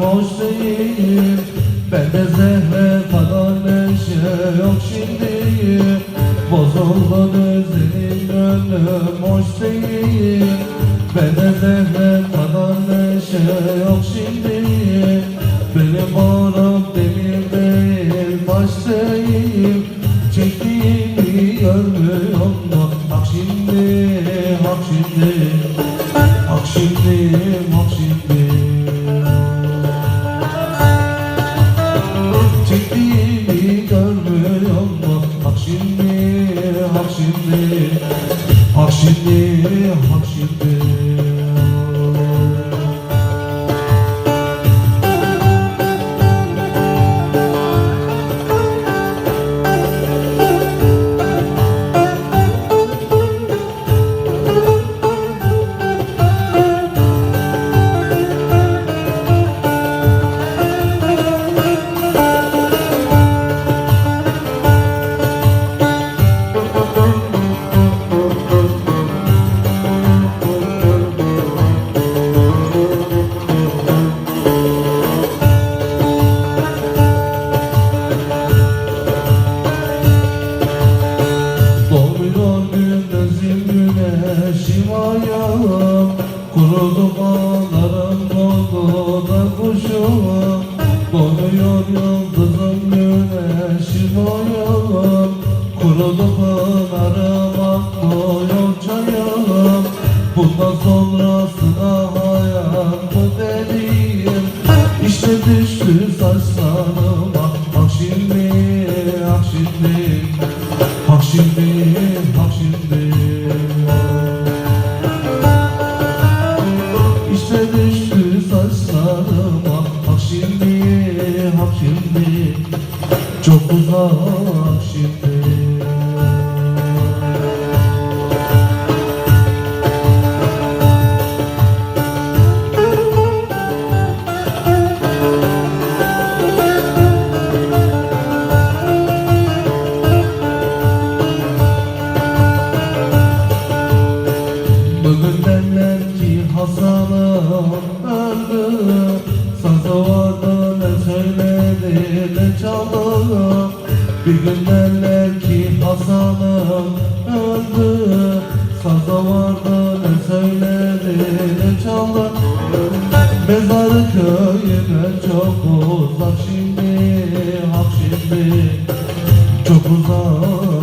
hoş değil. Bende zehre kadar neşe yok şimdi. Bozuldu düzenin gönlüm hoş değil. Bende zehre kadar neşe yok şimdi. Benim oram demir değil taş değil bak şimdi Bak şimdi, bak şimdi Kurudu bağlarım doldu da kuşum. Dolmuyor yıldızım güneşim ayağım Kurudu pınarım akmıyor çayağım Bundan sonrasına Çok uzak şimdi. Bugün derler ki Hasan'ım öldü vardı ne söyledi ne çaldı Bir gün derler ki Hasan'ım öldü. Sazı vardı ne söyledi ne çaldı. Mezarı köyüme çok uzak şimdi Hak şimdi. Çok uzak